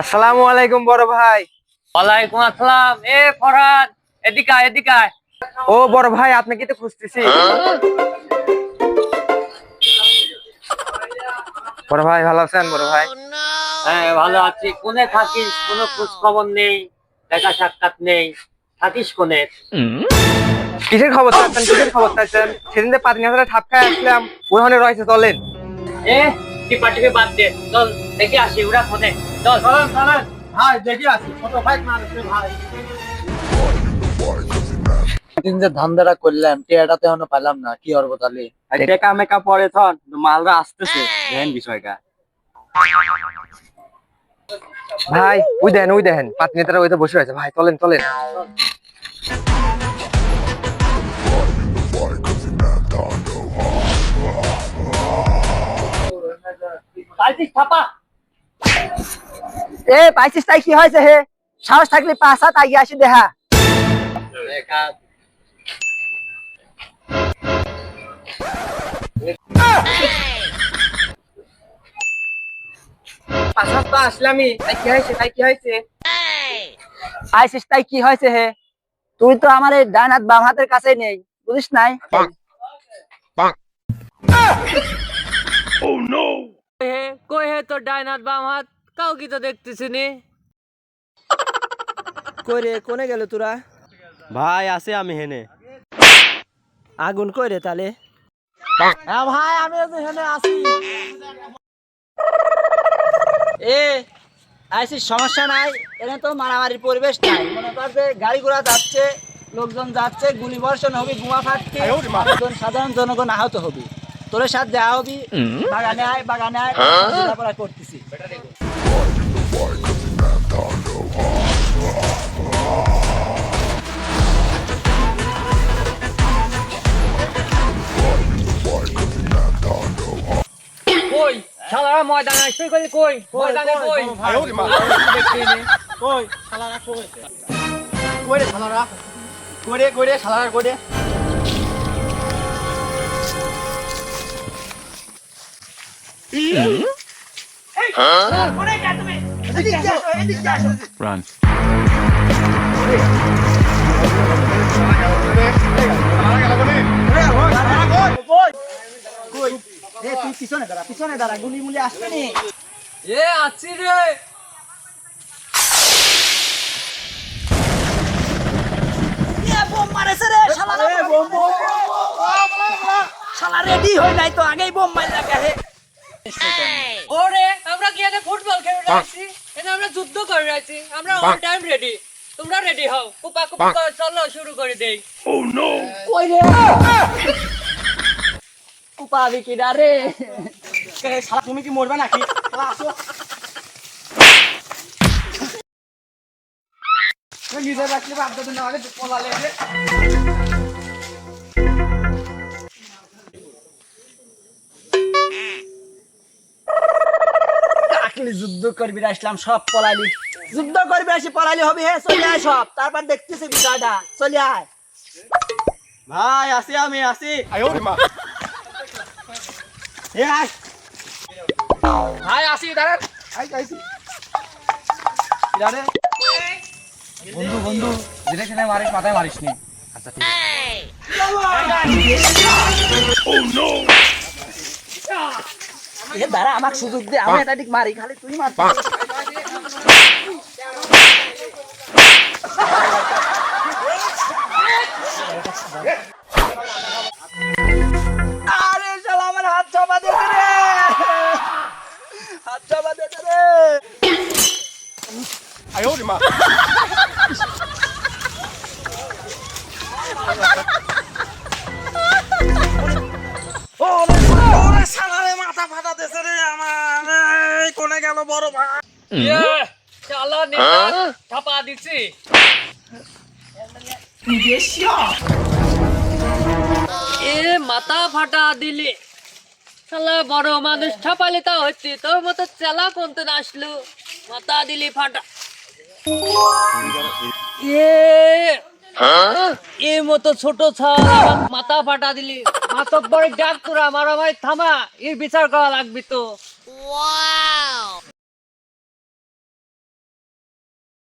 আসসালামু আলাইকুম বড় ভাই। ওয়ালাইকুম আসসালাম। এ ফরহাদ এদিকে আয়, এদিকে আয়। ও বড় ভাই আপনাকে তো খুঁজতেছি? বড় ভাই ভালো আছেন বড় ভাই? হ্যাঁ ভালো আছি। কোনে থাকিস? কোনো খোঁজ খবর নেই দেখা সাক্ষাৎ নেই। থাকিস কোনে? কিসের খবর চাচ্ছেন? কিসের খবর চাচ্ছেন? সেদিন যে পাতিনি হাজারে ঠাপ খাই আসলাম ওখানে রয়েছে চলেন। এ টিপা টিপি বাদ দে। চল দেখে আসি ওরা চল। চল চল ভাই দেখি আছি কত ফাইট মারছে ভাই। দিন যে ধান্দাটা করলাম টিয়াটাতে এখনও পেলাম না। কি করব তাহলে? টেকা মেকা পরে থন মালরা আসতেছে। দেখেন বিষয়টা। ভাই ওই দেখেন ওই দেখেন পাতিনি তারা ওইতে বসে রয়েছে। ভাই চলেন চলেন পাইছিস ছাপা এ পাইছিস তাই কি হয়েছে হে? সাহস থাকলে পাঁচা তাই আসি দেখা তো আসলামই তাই কি হয়েছে তাই কি হয়েছে তাই কি হয়েছে হে? তুই তো আমার এই ডান হাত বাম হাতের কাছে নেই বুঝিস নাই? হে? কই হে তোর ডাইন হাত বাম হাত? কাউ কি তো দেখতেছি নি কইরে কোনে গেল তোরা? ভাই আছে আমি হেনে। আগুন কইরে তালে? হ্যাঁ ভাই আমি এখানে আছি। এ আইসিস সমস্যা নাই। এখানে তো মারামারির পরিবেশ নাই। মনে কর যে গাড়ি ঘোড়া যাচ্ছে লোকজন যাচ্ছে গুলি বর্ষণ হবে বোমা ফাটছে সাধারণ জনগণ আহত হবে। তোর সাথে দেওয়া হবি। বাগানে আয় বাগানে আয়। লেখাপড়া করতেছি। কই? শালারা ময়দানে আসছে কই কই ময়দানে কই কই? শালারা কই? কই রে শালারা? কই রে কই রে শালারা কই রে? কই এ আছি রে শালা রেডি হই নাই তো আগেই বোম মাইরা হে ওরে আমরা কি এখানে ফুটবল খেলে আছি এখানে আমরা যুদ্ধ করে আছি আমরা অল টাইম রেডি তোমরা রেডি হও। কুপা কুপা করে চলো শুরু করে দেই। কই রে? কুপাবি কি রে? কে শালা তুমি কি মরবে নাকি? আসো। ওই নিজে রাখলে বাপ দাদু না আগে পলালে রে। কাকলি যুদ্ধ করবি আসলাম সব পলাইলি যুদ্ধ করবি আসি পলাইলি হবি হে চলে আয় সব তারপর দেখতেছি বিষয়টা চলে আয় ভাই আসি আমি আসি ভাই আসি দাঁড়ান বন্ধু বন্ধু যেটা খেলে মারিস মাথায় মারিস নি এ দাঁড়া আমাকে সুযোগ দে আমি এটা ঠিক মারি খালি তুই মার। আরে শালা আমার হাত চাপা রে। হাত চাপা দিয়েছে রে। শালারে বড় ভাই। ইয়ে নেতা দিছি। এ মাথা ফাটা দিলি। শালা বড় মানুষ ছাপালে তা হচ্ছে তোর মতো চেলা কোনতে আসলো? মাথা দিলি ফাটা। এ এর মতো ছোট ছাড়া মাথা ফাটা দিলি। মাতব্বরের ডাক তোরা মারামারি থামা এর বিচার করা লাগবে তো।